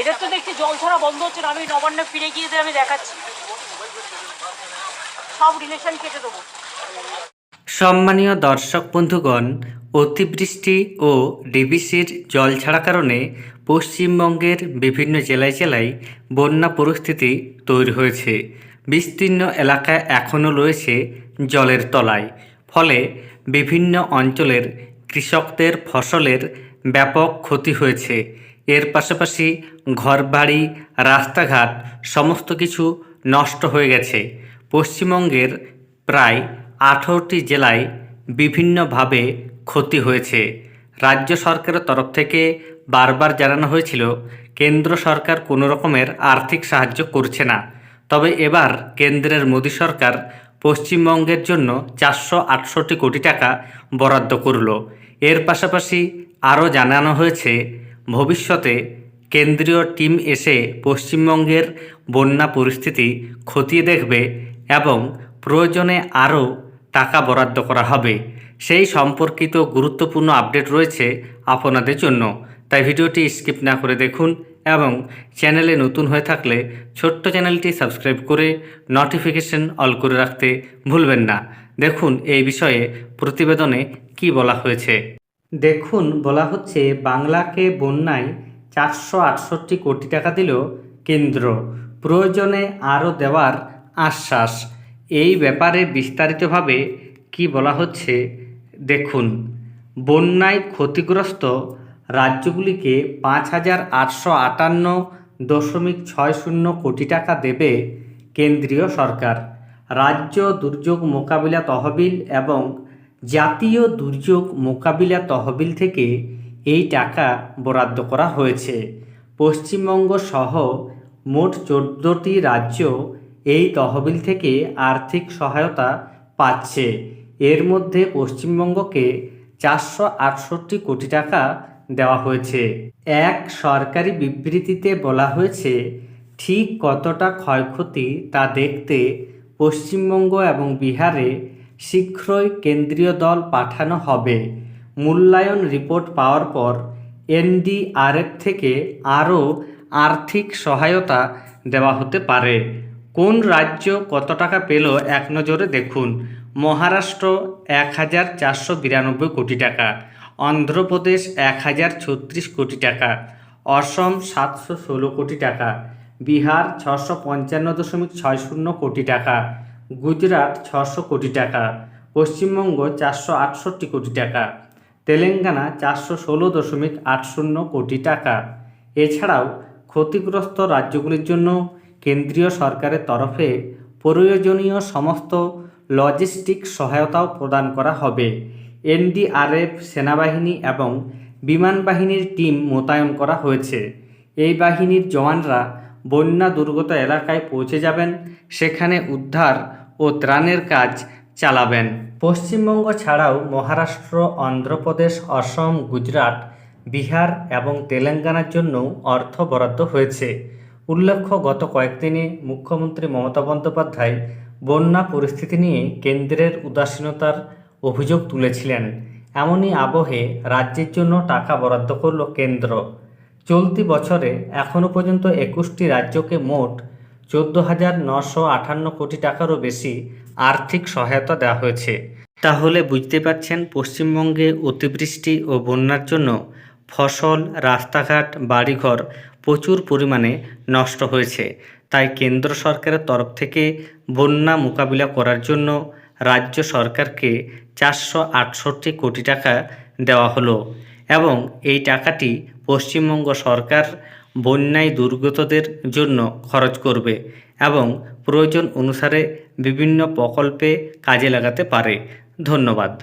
এদের তো দেখছি জল ছাড়া বন্ধ হচ্ছে না। আমি নবান্নে ফিরে গিয়ে আমি দেখাচ্ছি। সব রিলেশন কেটে দেবো। সম্মানীয় দর্শক বন্ধুগণ, অতিবৃষ্টি ও ডিবিসির জল ছাড়া কারণে পশ্চিমবঙ্গের বিভিন্ন জেলায় জেলায় বন্যা পরিস্থিতি তৈরি হয়েছে। বিস্তীর্ণ এলাকায় এখনও রয়েছে জলের তলায়। ফলে বিভিন্ন অঞ্চলের কৃষকদের ফসলের ব্যাপক ক্ষতি হয়েছে। এর পাশাপাশি ঘরবাড়ি, রাস্তাঘাট সমস্ত কিছু নষ্ট হয়ে গেছে। পশ্চিমবঙ্গের প্রায় আঠারোটি জেলায় বিভিন্নভাবে ক্ষতি হয়েছে। রাজ্য সরকারের তরফ থেকে বারবার জানানো হয়েছিল, কেন্দ্র সরকার কোনো রকমের আর্থিক সাহায্য করছে না। তবে এবার কেন্দ্রের মোদী সরকার পশ্চিমবঙ্গের জন্য চারশো আটষট্টি কোটি টাকা বরাদ্দ করল। এর পাশাপাশি আরও জানানো হয়েছে ভবিষ্যতে কেন্দ্রীয় টিম এসে পশ্চিমবঙ্গের বন্যা পরিস্থিতি খতিয়ে দেখবে এবং প্রয়োজনে আরও টাকা বরাদ্দ করা হবে। সেই সম্পর্কিত গুরুত্বপূর্ণ আপডেট রয়েছে আপনাদের জন্য। তাই ভিডিওটি স্কিপ না করে দেখুন এবং চ্যানেলে নতুন হয়ে থাকলে ছোট্ট চ্যানেলটি সাবস্ক্রাইব করে নোটিফিকেশন অল করে রাখতে ভুলবেন না। দেখুন এই বিষয়ে প্রতিবেদনে কি বলা হয়েছে। দেখুন, বলা হচ্ছে বাংলাকে বন্যায় চারশো আটষট্টি কোটি টাকা দিল কেন্দ্র। প্রয়োজনে আরও দেওয়ার আশ্বাস। এই ব্যাপারে বিস্তারিতভাবে কি বলা হচ্ছে, দেখুন। বন্যায় ক্ষতিগ্রস্ত রাজ্যগুলিকে পাঁচ হাজার আটশো আটান্ন দশমিক ছয় শূন্য কোটি টাকা দেবে কেন্দ্রীয় সরকার। রাজ্য দুর্যোগ মোকাবিলা তহবিল এবং জাতীয় দুর্যোগ মোকাবিলা তহবিল থেকে এই টাকা বরাদ্দ করা হয়েছে। পশ্চিমবঙ্গ সহ মোট চোদ্দোটি রাজ্য এই তহবিল থেকে আর্থিক সহায়তা পাচ্ছে। এর মধ্যে পশ্চিমবঙ্গকে চারশো আটষট্টি কোটি টাকা দেওয়া হয়েছে। এক সরকারি বিবৃতিতে বলা হয়েছে, ঠিক কতটা ক্ষয়ক্ষতি তা দেখতে পশ্চিমবঙ্গ এবং বিহারে শীঘ্রই কেন্দ্রীয় দল পাঠানো হবে। মূল্যায়ন রিপোর্ট পাওয়ার পর এনডিআরএফ থেকে আরও আর্থিক সহায়তা দেওয়া হতে পারে। কোন রাজ্য কত টাকা পেল এক নজরে দেখুন। মহারাষ্ট্র এক হাজার চারশো বিরানব্বই কোটি টাকা। অন্ধ্রপ্রদেশ এক হাজার ছত্রিশ কোটি টাকা। অসম সাতশো ষোলো কোটি টাকা। বিহার ছশো পঞ্চান্ন দশমিক ছয় শূন্য কোটি টাকা। গুজরাট ছশো কোটি টাকা, পশ্চিমবঙ্গ চারশো আটষট্টি কোটি টাকা, তেলেঙ্গানা চারশো ষোলো দশমিক আট শূন্য কোটি টাকা। এছাড়াও ক্ষতিগ্রস্ত রাজ্যগুলির জন্য কেন্দ্রীয় সরকারের তরফে প্রয়োজনীয় সমস্ত লজিস্টিক সহায়তাও প্রদান করা হবে। এনডিআরএফ সেনাবাহিনী এবং বিমান বাহিনীর টিম মোতায়েন করা হয়েছে। এই বাহিনীর জওয়ানরা বন্যা দুর্গত এলাকায় পৌঁছে যাবেন, সেখানে উদ্ধার ও ত্রাণের কাজ চালাবেন। পশ্চিমবঙ্গ ছাড়াও মহারাষ্ট্র, অন্ধ্রপ্রদেশ, অসম, গুজরাট, বিহার এবং তেলেঙ্গানার জন্য অর্থ বরাদ্দ হয়েছে। উল্লেখ্য, গত কয়েকদিনে মুখ্যমন্ত্রী মমতা বন্দ্যোপাধ্যায় বন্যা পরিস্থিতি নিয়ে কেন্দ্রের উদাসীনতার অভিযোগ তুলেছিলেন। এমনই আবহে রাজ্যের জন্য টাকা বরাদ্দ করল কেন্দ্র। চলতি বছরে এখনও পর্যন্ত একুশটি রাজ্যকে মোট চোদ্দ হাজার নশো আটান্ন কোটি টাকারও বেশি আর্থিক সহায়তা দেওয়া হয়েছে। তাহলে বুঝতে পারছেন পশ্চিমবঙ্গে অতিবৃষ্টি ও বন্যার জন্য ফসল, রাস্তাঘাট, বাড়িঘর প্রচুর পরিমাণে নষ্ট হয়েছে। তাই কেন্দ্র সরকারের তরফ থেকে বন্যা মোকাবিলা করার জন্য রাজ্য সরকারকে চারশো আটষট্টি কোটি টাকা দেওয়া হলো এবং এই টাকাটি পশ্চিমবঙ্গ সরকার বন্যায় দুর্গতদের জন্য খরচ করবে এবং প্রয়োজন অনুসারে বিভিন্ন প্রকল্পে কাজে লাগাতে পারে। ধন্যবাদ।